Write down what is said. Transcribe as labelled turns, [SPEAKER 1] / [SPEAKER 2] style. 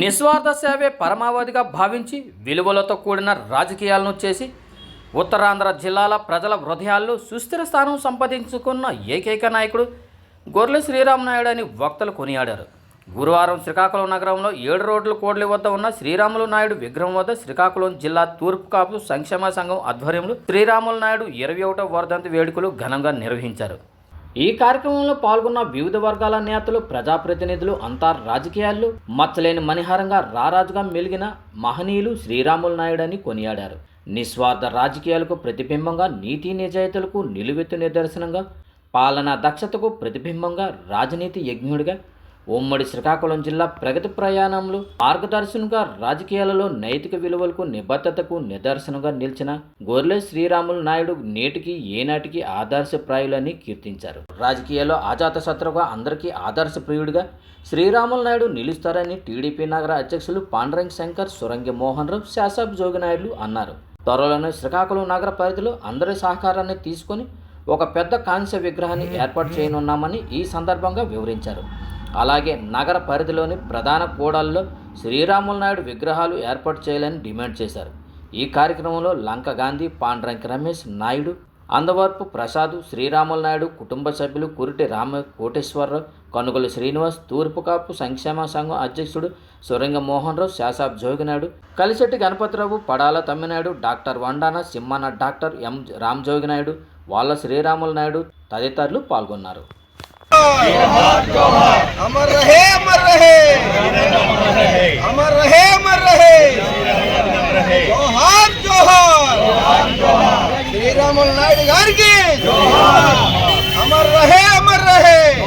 [SPEAKER 1] నిస్వార్థ సేవే పరమావధిగా భావించి విలువలతో కూడిన రాజకీయాలను చేసి ఉత్తరాంధ్ర జిల్లాల ప్రజల హృదయాల్లో సుస్థిర స్థానం సంపాదించుకున్న ఏకైక నాయకుడు గొర్రె శ్రీరామనాయుడు అని వక్తలు కొనియాడారు. గురువారం శ్రీకాకుళం నగరంలో ఏడు రోడ్ల కోడ్లి వద్ద ఉన్న శ్రీరాములు నాయుడు విగ్రహం వద్ద శ్రీకాకుళం జిల్లా తూర్పు కాపు సంక్షేమ సంఘం ఆధ్వర్యంలో శ్రీరాములు నాయుడు ఇరవై ఒకటో వర్ధంతి వేడుకలు ఘనంగా నిర్వహించారు. ఈ కార్యక్రమంలో పాల్గొన్న వివిధ వర్గాల నేతలు ప్రజాప్రతినిధులు అంతా రాజకీయాల్లో మచ్చలేని మణిహారంగా రారాజుగా మెలిగిన మహనీయులు శ్రీరాములు నాయుడు అని కొనియాడారు. నిస్వార్థ రాజకీయాలకు ప్రతిబింబంగా నీతి నిజాయితీలకు నిలువెత్తు నిదర్శనంగా పాలనా దక్షతకు ప్రతిబింబంగా రాజనీతి యజ్ఞుడిగా ఉమ్మడి శ్రీకాకుళం జిల్లా ప్రగతి ప్రయాణంలో మార్గదర్శనంగా రాజకీయాలలో నైతిక విలువలకు నిబద్ధతకు నిదర్శనంగా నిలిచిన గొర్రె శ్రీరాములు నాయుడు నేటికి ఏనాటికి ఆదర్శప్రాయులని కీర్తించారు. రాజకీయాల్లో అజాత అందరికీ ఆదర్శప్రియుడిగా శ్రీరాములు నాయుడు నిలుస్తారని టీడీపీ నగర అధ్యక్షులు పాండరంగ్ శంకర్ సురంగి మోహన్ రావు శాసబ్ జోగినాయుడు అన్నారు. త్వరలోనే శ్రీకాకుళం నగర పరిధిలో అందరి సహకారాన్ని తీసుకొని ఒక పెద్ద కాంస్య విగ్రహాన్ని ఏర్పాటు చేయనున్నామని ఈ సందర్భంగా వివరించారు. అలాగే నగర పరిధిలోని ప్రధాన కూడల్లో శ్రీరాములు నాయుడు విగ్రహాలు ఏర్పాటు చేయాలని డిమాండ్ చేశారు. ఈ కార్యక్రమంలో లంక గాంధీ పాండ్రంకి రమేష్ నాయుడు అందవరపు ప్రసాద్ శ్రీరాములు నాయుడు కుటుంబ సభ్యులు కురిటి రామ కోటేశ్వరరావు కనుగోలు శ్రీనివాస్ తూర్పు కాపు సంక్షేమ సంఘం అధ్యక్షుడు Suranga Mohan Rao శాసాబ్ Joginaidu Kalisetti Ganapathirao Padala Tamminaidu doctor Vandana Simhana doctor M Ram Joginaidu వాళ్ళ శ్రీరాములు నాయుడు తదితరులు పాల్గొన్నారు.
[SPEAKER 2] अमर रहे अमर रहे। अमर रहे अमर रहे। जोहार जोहार। श्री राम नायडू गार अमर रहे अमर रहे।